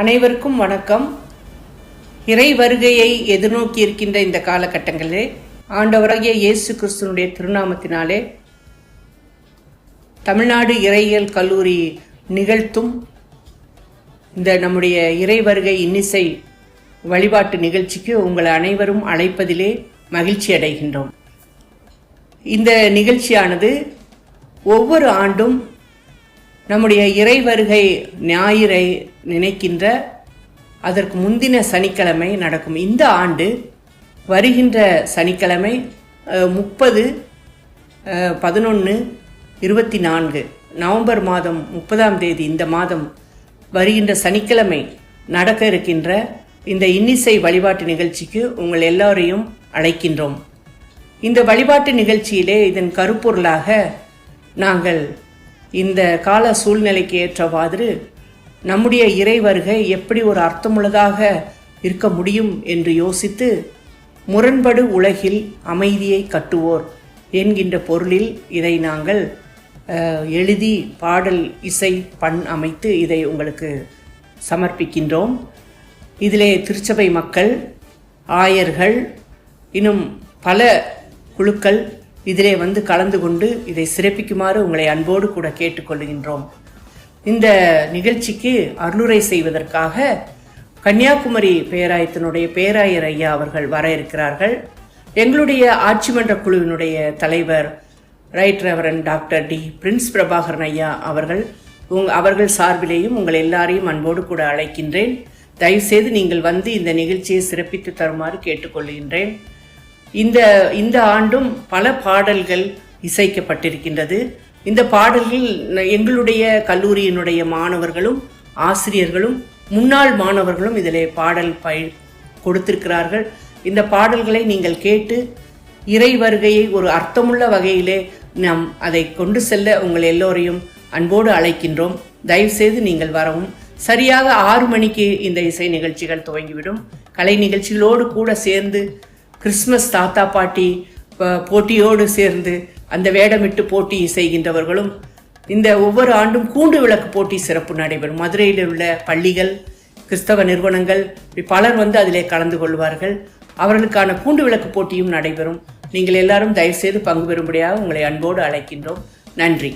அனைவருக்கும் வணக்கம். இறை வருகையை எதிர்நோக்கி இருக்கின்ற இந்த காலகட்டங்களிலே ஆண்டவராகிய இயேசு கிறிஸ்துனுடைய திருநாமத்தினாலே தமிழ்நாடு இறையியல் கல்லூரி நிகழ்த்தும் இந்த நம்முடைய இறை வருகை இன்னிசை வழிபாட்டு நிகழ்ச்சிக்கு உங்களை அனைவரும் அழைப்பதிலே மகிழ்ச்சி அடைகின்றோம். இந்த நிகழ்ச்சியானது ஒவ்வொரு ஆண்டும் நம்முடைய இறை வருகை ஞாயிறை நினைக்கின்ற அதற்கு முந்தின சனிக்கிழமை நடக்கும். இந்த ஆண்டு வருகின்ற சனிக்கிழமை முப்பது பதினொன்று இருபத்தி நான்கு நவம்பர் மாதம் முப்பதாம் தேதி இந்த மாதம் வருகின்ற சனிக்கிழமை நடக்க இருக்கின்ற இந்த இன்னிசை வழிபாட்டு நிகழ்ச்சிக்கு உங்கள் எல்லோரையும் அழைக்கின்றோம். இந்த வழிபாட்டு நிகழ்ச்சியிலே இதன் கருப்பொருளாக நாங்கள் இந்த கால சூழ்நிலைக்கு ஏற்றவாறு நம்முடைய இறை வருகை எப்படி ஒரு அர்த்தமுள்ளதாக இருக்க முடியும் என்று யோசித்து முரண்படு உலகில் அமைதியை கட்டுவோர் என்கின்ற பொருளில் இதை நாங்கள் எழுதி பாடல் இசை பண் அமைத்து இதை உங்களுக்கு சமர்ப்பிக்கின்றோம். இதிலே திருச்சபை மக்கள் ஆயர்கள் இன்னும் பல குழுக்கள் இதிலே வந்து கலந்து கொண்டு இதை சிறப்பிக்குமாறு உங்களை அன்போடு கூட கேட்டுக்கொள்கின்றோம். இந்த நிகழ்ச்சிக்கு அருளுரை செய்வதற்காக கன்னியாகுமரி பேராயத்தினுடைய பேராயர் ஐயா அவர்கள் வர இருக்கிறார்கள். எங்களுடைய ஆட்சிமன்ற குழுவினுடைய தலைவர் right reverend doctor D Prince Prabhakaran ஐயா அவர்கள் உங் அவர்கள் சார்பிலேயும் உங்கள் எல்லாரையும் அன்போடு கூட அழைக்கின்றேன். தயவுசெய்து நீங்கள் வந்து இந்த நிகழ்ச்சியை சிறப்பித்து தருமாறு கேட்டுக்கொள்கின்றேன். இந்த இந்த ஆண்டும் பல பாடல்கள் இசைக்கப்பட்டிருக்கின்றது. இந்த பாடல்கள் எங்களுடைய கல்லூரியினுடைய மாணவர்களும் ஆசிரியர்களும் முன்னாள் மாணவர்களும் இதில் பாடல் பய கொடுத்திருக்கிறார்கள். இந்த பாடல்களை நீங்கள் கேட்டு இறை வருகையை ஒரு அர்த்தமுள்ள வகையிலே நாம் அதை கொண்டு செல்ல உங்கள் எல்லோரையும் அன்போடு அழைக்கின்றோம். தயவுசெய்து நீங்கள் வரவும். சரியாக ஆறு மணிக்கு இந்த இசை நிகழ்ச்சிகள் துவங்கிவிடும். கலை நிகழ்ச்சிகளோடு கூட சேர்ந்து கிறிஸ்மஸ் தாத்தா பாட்டி போட்டியோடு சேர்ந்து அந்த வேடமிட்டு போட்டி செய்கின்றவர்களும் இந்த ஒவ்வொரு ஆண்டும் கூண்டு விளக்கு போட்டி சிறப்பு நடைபெறும். மதுரையில் உள்ள பள்ளிகள் கிறிஸ்தவ நிறுவனங்கள் பலர் வந்து அதிலே கலந்து கொள்வார்கள். அவர்களுக்கான கூண்டு விளக்கு போட்டியும் நடைபெறும். நீங்கள் எல்லாரும் தயவுசெய்து பங்கு பெறும்படியாக உங்களை அன்போடு அழைக்கின்றோம். நன்றி.